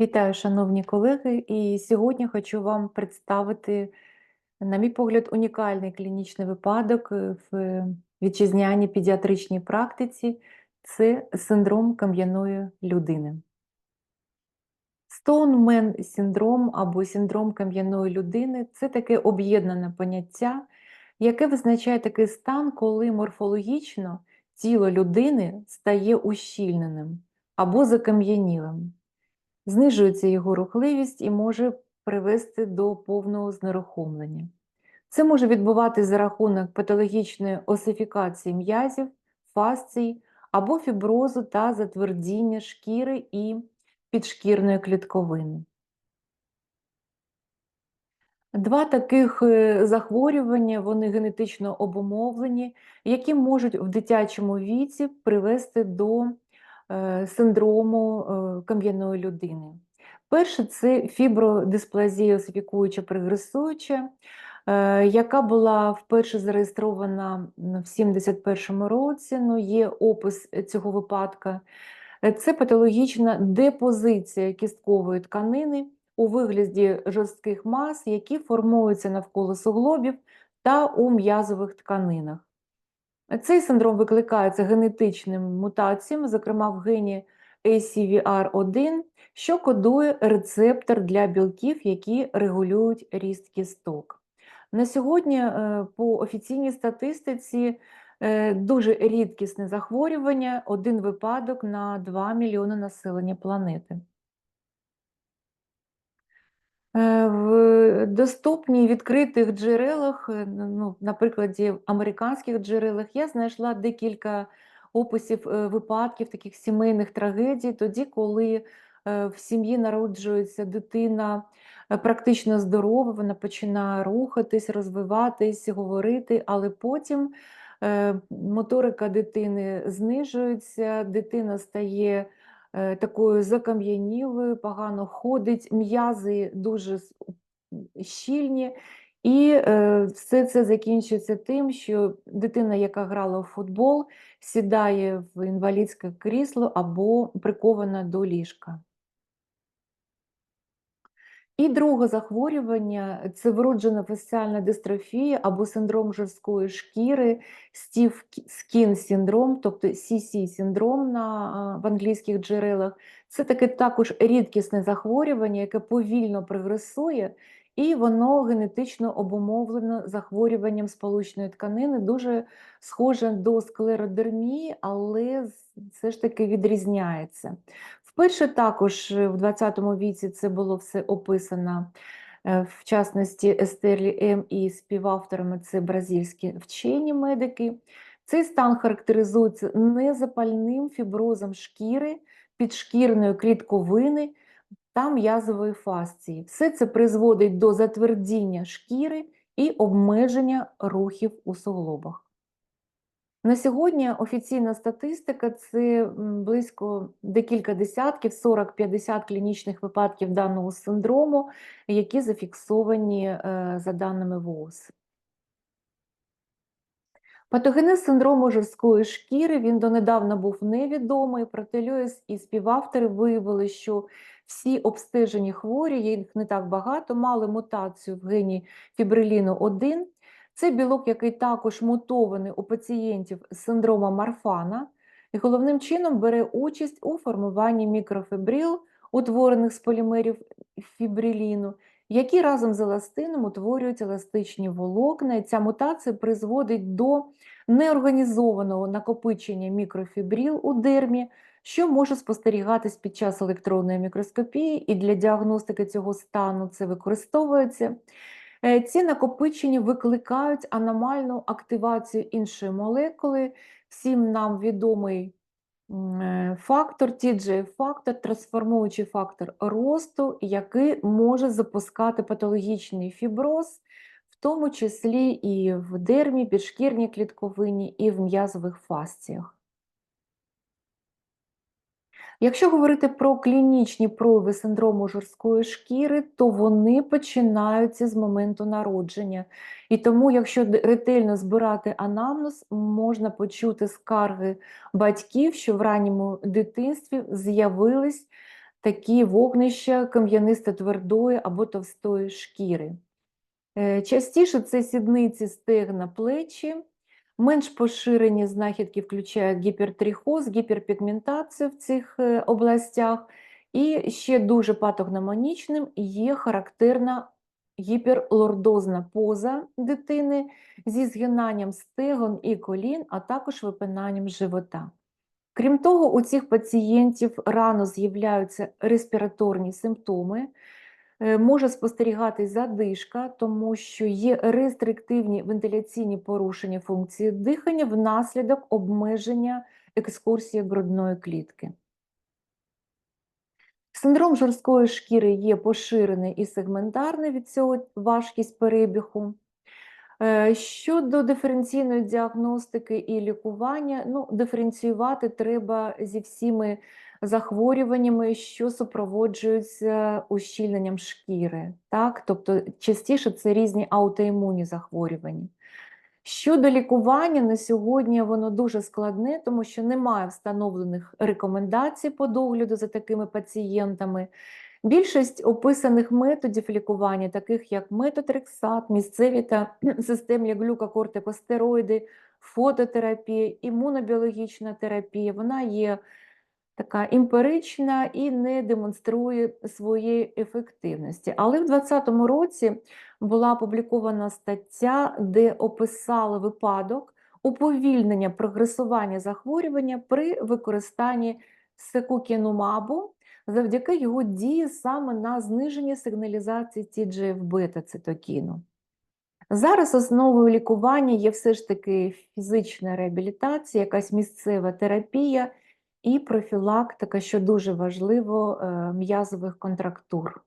Вітаю, шановні колеги, і сьогодні хочу вам представити, на мій погляд, унікальний клінічний випадок е, в вітчизняній педіатричній практиці. Це синдром кам'яної людини. Стоунмен синдром або синдром кам'яної людини це таке об'єднане поняття, яке визначає такий стан, коли морфологічно тіло людини стає ущільненим або закам'янілим знижується його рухливість і може привести до повного знерухомлення. Це може відбуватися за рахунок патологічної осифікації м'язів, фасцій або фіброзу та затвердіння шкіри і підшкірної клітковини. Два таких е, захворювання, вони генетично обумовлені, які можуть в дитячому віці привести до синдрому е, кам'яної людини. Перше це фібродисплазія осифікуюча прогресуюча, е, яка була вперше зареєстрована в 71-му році, ну, є опис цього випадка. Це патологічна депозиція кісткової тканини у вигляді жорстких мас, які формуються навколо суглобів та у м'язових тканинах. Цей синдром викликається генетичними мутаціями, зокрема в гені ACVR1, що кодує рецептор для білків, які регулюють ріст кісток. На сьогодні, е, по офіційній статистиці, е, дуже рідкісне захворювання, один випадок на 2 мільйони населення планети. Е, в доступній відкритих джерелах, е, ну, на прикладі американських джерелах, я знайшла декілька описів е, випадків таких сімейних трагедій, тоді, коли в сім'ї народжується дитина практично здорова, вона починає рухатись, розвиватись, говорити, але потім моторика дитини знижується, дитина стає такою закам'янілою, погано ходить, м'язи дуже щільні, і е, все це закінчується тим, що дитина, яка грала в футбол, сідає в інвалідське крісло або прикована до ліжка. І друге захворювання це вроджена фасціальна дистрофія або синдром жорсткої шкіри, стів скін синдром, тобто cc синдром на, в англійських джерелах. Це таке також рідкісне захворювання, яке повільно прогресує, і воно генетично обумовлено захворюванням сполучної тканини, дуже схоже до склеродермії, але все ж таки відрізняється. Вперше також в 20 віці це було все описано, е, в частності Естерлі М і співавторами це бразильські вчені медики. Цей стан характеризується незапальним фіброзом шкіри, підшкірної клітковини та м'язової фасції. Все це призводить до затвердіння шкіри і обмеження рухів у суглобах. На сьогодні офіційна статистика це близько декілька десятків, 40-50 клінічних випадків даного синдрому, які зафіксовані е, за даними ВООЗ. Патогенез синдрому жорсткої шкіри він донедавна був невідомий, проте Льюіс і співавтори виявили, що всі обстежені хворі, їх не так багато, мали мутацію в гені фібриліну 1, це білок, який також мутований у пацієнтів з синдромом Марфана, і головним чином бере участь у формуванні мікрофібрил, утворених з полімерів фібриліну, які разом з еластином утворюють еластичні волокна. І ця мутація призводить до неорганізованого накопичення мікрофібрил у дермі, що може спостерігатись під час електронної мікроскопії, і для діагностики цього стану це використовується. Е, ці накопичення викликають аномальну активацію іншої молекули. Всім нам відомий е, фактор, TGF-фактор, трансформуючий фактор росту, який може запускати патологічний фіброз, в тому числі і в дермі, підшкірній клітковині, і в м'язових фасціях. Якщо говорити про клінічні прояви синдрому жорсткої шкіри, то вони починаються з моменту народження. І тому, якщо ретельно збирати анамнез, можна почути скарги батьків, що в ранньому дитинстві з'явились такі вогнища кам'янисто-твердої або товстої шкіри. Е, Частіше це сідниці, стегна, плечі. Менш поширені знахідки включають гіпертрихоз, гіперпігментацію в цих е, областях. І ще дуже патогномонічним є характерна гіперлордозна поза дитини зі згинанням стегон і колін, а також випинанням живота. Крім того, у цих пацієнтів рано з'являються респіраторні симптоми, може спостерігатись задишка, тому що є рестриктивні вентиляційні порушення функції дихання внаслідок обмеження екскурсії грудної клітки. Синдром жорсткої шкіри є поширений і сегментарний від цього важкість перебігу. Е, Щодо диференційної діагностики і лікування, ну, диференціювати треба зі всіми захворюваннями, що супроводжуються ущільненням шкіри. Так? Тобто частіше це різні аутоімунні захворювання. Щодо лікування на сьогодні воно дуже складне, тому що немає встановлених рекомендацій по догляду за такими пацієнтами. Більшість описаних методів лікування, таких як метотрексат, місцеві та системні глюкокортикостероїди, фототерапія, імунобіологічна терапія, вона є така емпірична і не демонструє своєї ефективності. Але в 2020 році була опублікована стаття, де описали випадок уповільнення прогресування захворювання при використанні секукінумабу завдяки його дії саме на зниження сигналізації TGF-бета цитокіну. Зараз основою лікування є все ж таки фізична реабілітація, якась місцева терапія і профілактика, що дуже важливо, е, м'язових контрактур.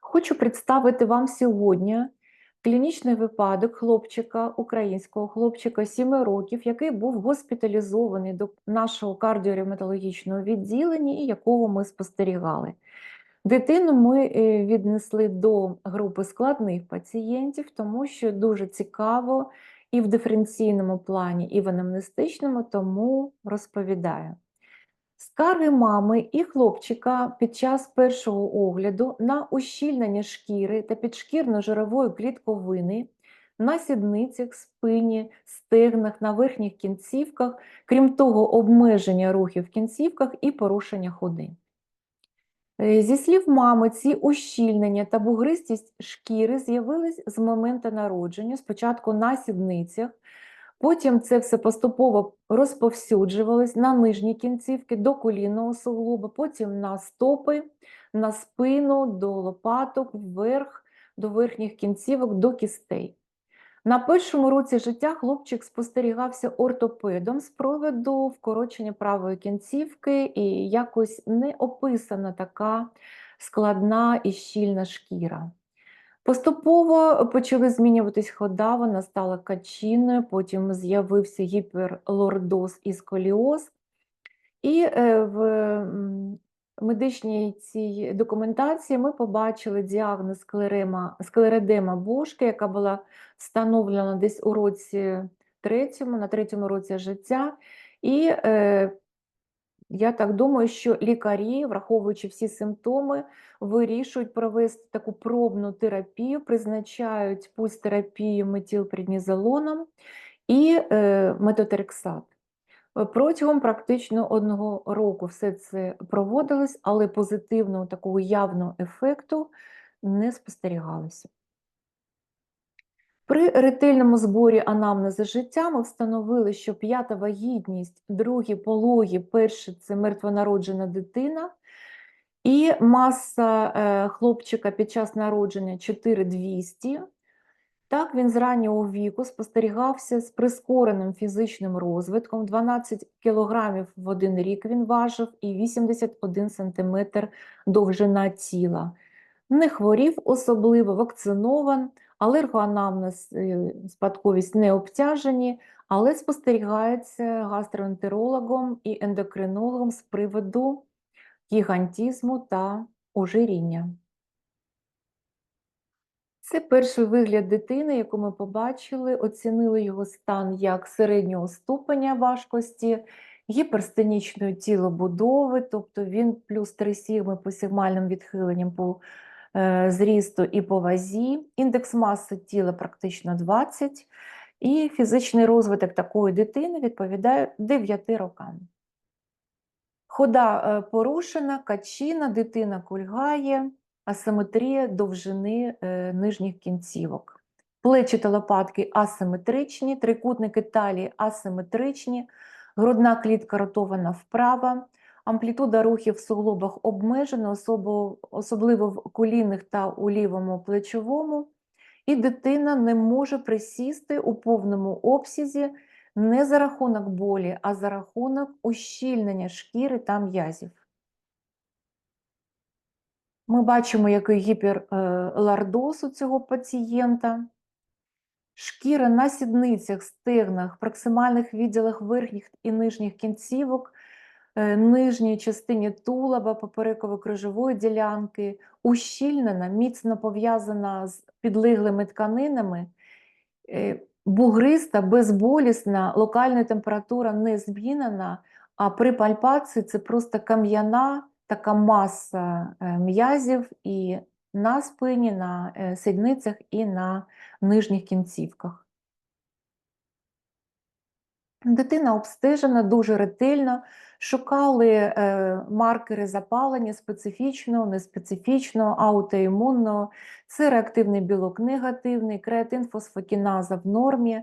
Хочу представити вам сьогодні клінічний випадок хлопчика, українського хлопчика 7 років, який був госпіталізований до нашого кардіоревматологічного відділення і якого ми спостерігали. Дитину ми е, віднесли до групи складних пацієнтів, тому що дуже цікаво і в диференційному плані, і в анамнестичному, тому розповідаю. Скарги мами і хлопчика під час першого огляду на ущільнення шкіри та підшкірно-жирової клітковини на сідницях, спині, стегнах, на верхніх кінцівках, крім того, обмеження рухів в кінцівках і порушення ходи. Е, Зі слів мами, ці ущільнення та бугристість шкіри з'явились з моменту народження, спочатку на сідницях, потім це все поступово розповсюджувалось на нижні кінцівки до колінного суглоба, потім на стопи, на спину, до лопаток, вверх, до верхніх кінцівок, до кістей. На першому році життя хлопчик спостерігався ортопедом з проводу вкорочення правої кінцівки, і якось не описана така складна і щільна шкіра. Поступово почали змінюватись хода, вона стала качиною, потім з'явився гіперлордоз і сколіоз. І е, в медичній цій документації ми побачили діагноз склерема, склередема бошки, яка була встановлена десь у році третьому, на третьому році життя. І е, я так думаю, що лікарі, враховуючи всі симптоми, вирішують провести таку пробну терапію, призначають пульс-терапію метілпреднізолоном і е, метотрексат. Е, Протягом практично одного року все це проводилось, але позитивного такого явного ефекту не спостерігалося. При ретельному зборі анамнезу життя ми встановили, що п'ята вагітність, другі пологі, перші це мертвонароджена дитина, і маса е, хлопчика під час народження 4200. Так, він з раннього віку спостерігався з прискореним фізичним розвитком, 12 кг в один рік він важив і 81 см довжина тіла. Не хворів особливо, вакцинован, алергоанамнез, е, спадковість не обтяжені, але спостерігається гастроентерологом і ендокринологом з приводу гігантізму та ожиріння. Це перший вигляд дитини, яку ми побачили, оцінили його стан як середнього ступеня важкості гіперстенічної тілобудови, тобто він плюс 3 сігми по сигмальним відхиленням по е, зрісту і по вазі, індекс маси тіла практично 20, і фізичний розвиток такої дитини відповідає 9 рокам. Хода е, порушена, качина, дитина кульгає, асиметрія довжини е, нижніх кінцівок. Плечі та лопатки асиметричні, трикутники талії асиметричні, грудна клітка ротована вправо, амплітуда рухів в суглобах обмежена, особливо в колінних та у лівому плечовому, і дитина не може присісти у повному обсязі не за рахунок болі, а за рахунок ущільнення шкіри та м'язів. Ми бачимо, який гіперлордоз у цього пацієнта. Шкіра на сідницях, стегнах, проксимальних відділах верхніх і нижніх кінцівок, е, нижній частині тулаба, попереково-крижової ділянки, ущільнена, міцно пов'язана з підлеглими тканинами, е, бугриста, безболісна, локальна температура не змінена, а при пальпації це просто кам'яна така маса е, м'язів і на спині, на е, сідницях і на нижніх кінцівках. Дитина обстежена дуже ретельно, шукали е, маркери запалення специфічного, неспецифічного, аутоімунного. Це реактивний білок негативний, креатин фосфокіназа в нормі.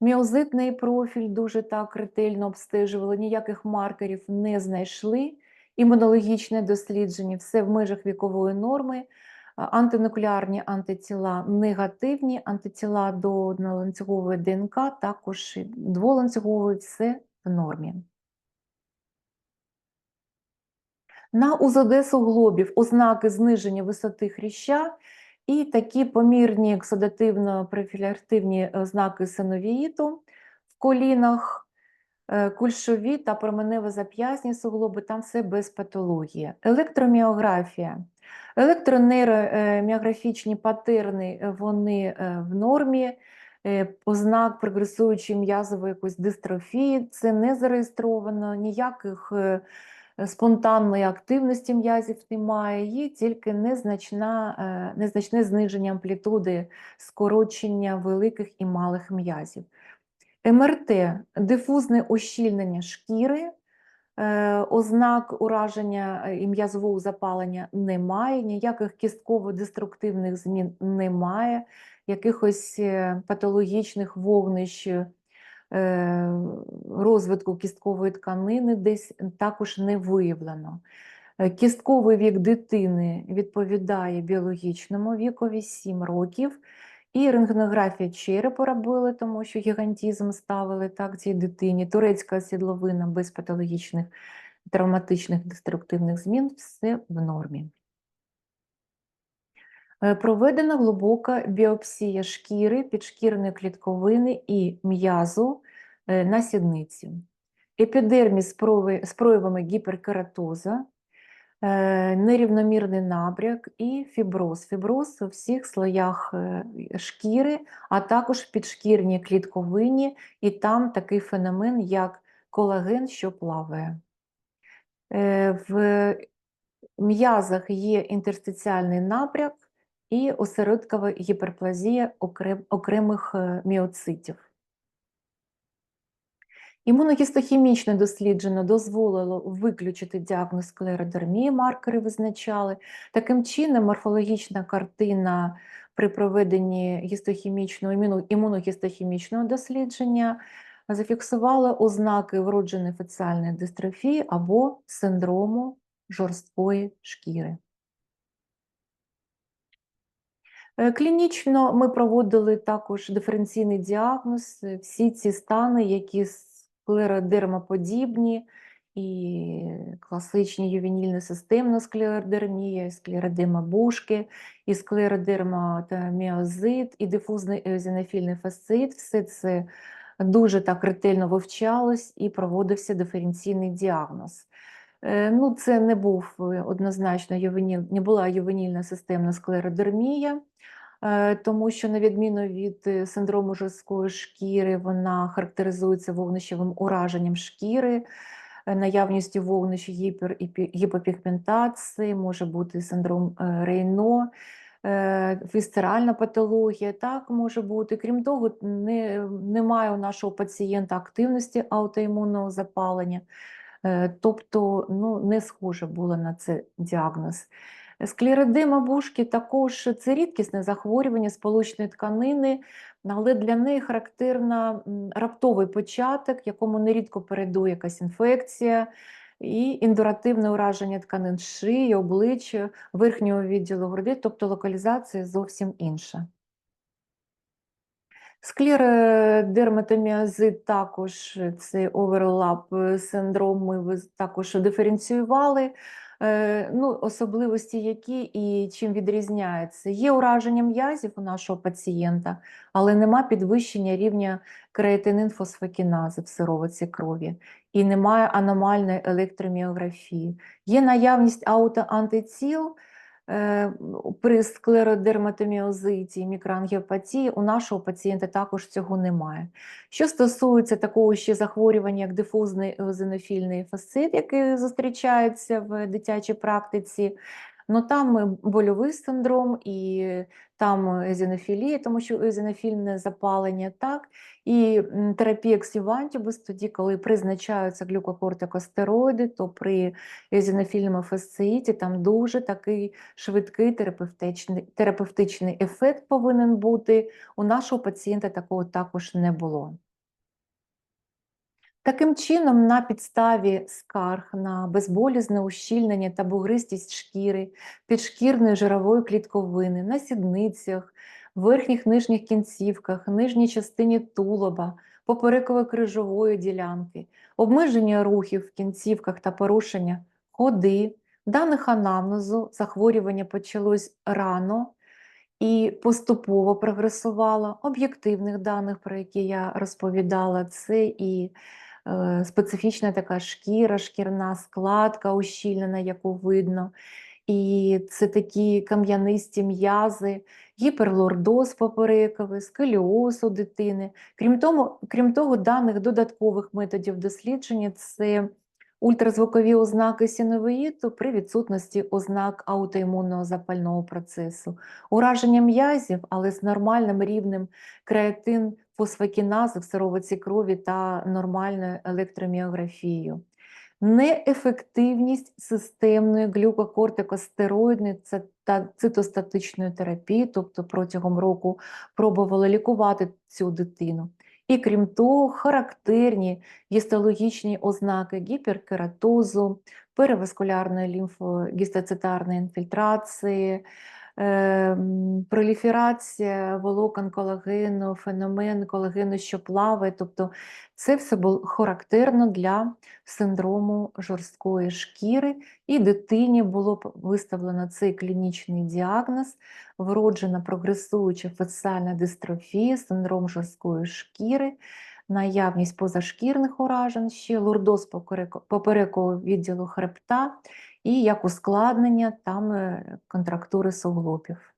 Міозитний профіль дуже так ретельно обстежували, ніяких маркерів не знайшли. Імунологічне дослідження, все в межах вікової норми. Антинуклеарні антитіла негативні, антитіла до одноланцюгової ДНК, також дволанцюгової, все в нормі. На УЗД суглобів ознаки зниження висоти хряща і такі помірні оксидативно-профілактивні ознаки синовіїту в колінах, е, кульшові та променево-зап'ясні суглоби, там все без патології. Електроміографія. Електронейроміографічні патерни е, вони е, в нормі, е, ознак прогресуючої м'язової якоїсь дистрофії, це не зареєстровано, ніяких е, спонтанної активності м'язів немає, є тільки незначна, е, незначне зниження амплітуди скорочення великих і малих м'язів. МРТ дифузне ущільнення шкіри, е, ознак ураження е, і м'язового запалення немає, ніяких кістково-деструктивних змін немає, якихось е, патологічних вогнищ розвитку кісткової тканини десь також не виявлено. Кістковий вік дитини відповідає біологічному вікові 7 років. І рентгенографія черепа робили, тому що гігантізм ставили так цій дитині. Турецька сідловина без патологічних травматичних деструктивних змін все в нормі. Е, Проведена глибока біопсія шкіри, підшкірної клітковини і м'язу е, на сідниці. Епідерміс з проявами гіперкератоза, нерівномірний набряк і фіброз. Фіброз у всіх слоях е, шкіри, а також в підшкірній клітковині, і там такий феномен, як колаген, що плаває. Е, В м'язах є інтерстиціальний набряк і осередкова гіперплазія окремих е, міоцитів. Імуногістохімічне дослідження дозволило виключити діагноз склеродермії, маркери визначали. Таким чином, морфологічна картина при проведенні гістохімічного імуно- імуногістохімічного дослідження зафіксувала ознаки вродженої феціальної дистрофії або синдрому жорсткої шкіри. Е, Клінічно ми проводили також диференційний діагноз, всі ці стани, які склеродермоподібні, і класичні ювенільна системна склеродермія, і склеродерма бушки, і склеродерма та міозит, і дифузний еозінофільний фасцит. Все це дуже так ретельно вивчалось і проводився диференційний діагноз. Е, Ну, це не був е, однозначно ювеніл, не була ювенільна системна склеродермія. Е, тому що, на відміну від е, синдрому жорсткої шкіри, вона характеризується вогнищевим ураженням шкіри, е, наявністю вогнищ гіпопігментації, може бути синдром Рейно, вісцеральна патологія, так може бути. Крім того, не, немає у нашого пацієнта активності аутоімунного запалення. Тобто, ну, не схоже було на це діагноз. Склеродема бушки також це рідкісне захворювання сполучної тканини, але для неї характерна раптовий початок, якому нерідко передує якась інфекція, і індуративне ураження тканин шиї, обличчя, верхнього відділу груди, тобто локалізація зовсім інша. Склеродерматоміазит також це оверлап е, синдром, ми також диференціювали. Е, Ну, особливості які і чим відрізняється. Є ураження м'язів у нашого пацієнта, але нема підвищення рівня креатинин-фосфокінази в сировиці крові і немає аномальної електроміографії. Є наявність аутоантитіл, При склеродерматоміозиті мікроангіопатії у нашого пацієнта також цього немає. Що стосується такого ще захворювання, як дифузний еозинофільний фасцит, який зустрічається в дитячій практиці, ну там е, больовий синдром і там езінофілія, тому що езінофільне запалення, так, і терапія ксівантібус, тоді, коли призначаються глюкокортикостероїди, то при езінофільному фасциїті там дуже такий швидкий терапевтичний, терапевтичний ефект повинен бути. У нашого пацієнта такого також не було. Таким чином, на підставі скарг на безболізне ущільнення та бугристість шкіри, підшкірної жирової клітковини, на сідницях, верхніх нижніх кінцівках, нижній частині тулоба, попереково-крижової ділянки, обмеження рухів в кінцівках та порушення ходи, даних анамнезу, захворювання почалось рано і поступово прогресувало, об'єктивних даних, про які я розповідала, це і специфічна така шкіра, шкірна складка ущільнена, яку видно. І це такі кам'янисті м'язи, гіперлордоз поперековий, сколіоз у дитини. Крім того, крім того, даних додаткових методів дослідження це ультразвукові ознаки сіновиїту при відсутності ознак аутоімунного запального процесу, ураження м'язів, але з нормальним рівнем креатин фосфокінази в сировиці крові та нормальною електроміографією. Неефективність системної глюкокортикостероїдної та цитостатичної терапії, тобто протягом року пробували лікувати цю дитину. І крім того, характерні гістологічні ознаки гіперкератозу, переваскулярної лімфогістоцитарної інфільтрації, проліферація волокон колагену, феномен колагену, що плаває. Тобто це все було характерно для синдрому жорсткої шкіри, і дитині було виставлено цей клінічний діагноз, вроджена прогресуюча фасціальна дистрофія, синдром жорсткої шкіри, наявність позашкірних уражень, ще лордоз поперекового відділу хребта і як ускладнення там е, контрактури суглобів.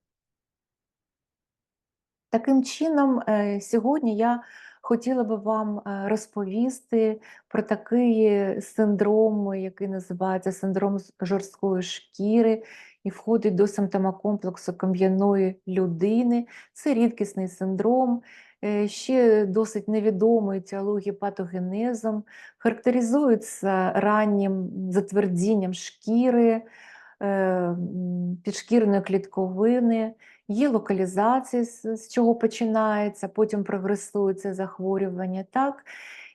Таким чином, е, сьогодні я хотіла би вам е, розповісти про такий синдром, який називається синдром жорсткої шкіри і входить до симптомокомплексу кам'яної людини. Це рідкісний синдром, ще досить невідомий етіології патогенезом, характеризується раннім затвердінням шкіри, е, підшкірної клітковини. Є локалізація, з, чого починається, потім прогресує захворювання, так?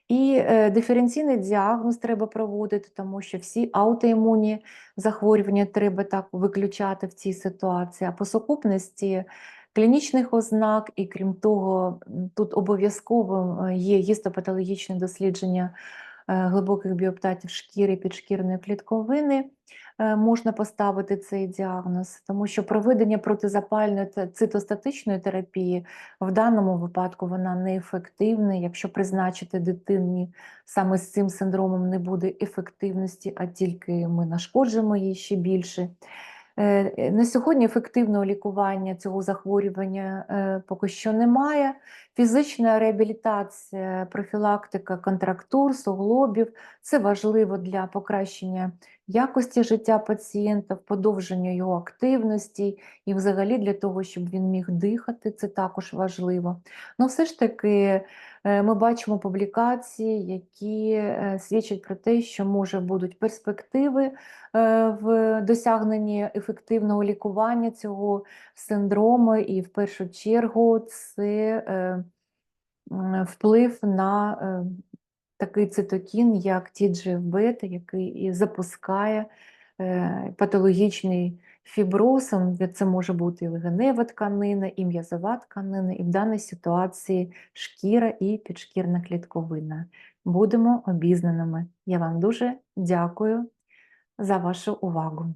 І е, диференційний діагноз треба проводити, тому що всі аутоімунні захворювання треба так виключати в цій ситуації. А по сукупності клінічних ознак, і крім того, тут обов'язково е, є гістопатологічне дослідження е, глибоких біоптатів шкіри підшкірної клітковини е, можна поставити цей діагноз, тому що проведення протизапальної та цитостатичної терапії в даному випадку вона неефективна. Якщо призначити дитині саме з цим синдромом не буде ефективності, а тільки ми нашкоджимо їй ще більше. Е, е, На сьогодні ефективного лікування цього захворювання е, поки що немає. Фізична реабілітація, профілактика контрактур, суглобів це важливо для покращення якості життя пацієнта, подовження його активності і взагалі для того, щоб він міг дихати, це також важливо. Ну, все ж таки, ми бачимо публікації, які е, свідчать про те, що може будуть перспективи е, в досягненні ефективного лікування цього синдрому, і в першу чергу це е, вплив на е, такий цитокін, як TGF-бета, який і запускає е, патологічний фіброз. М, Це може бути і легенева тканина, і м'язова тканина, і в даній ситуації шкіра і підшкірна клітковина. Будемо обізнаними. Я вам дуже дякую за вашу увагу.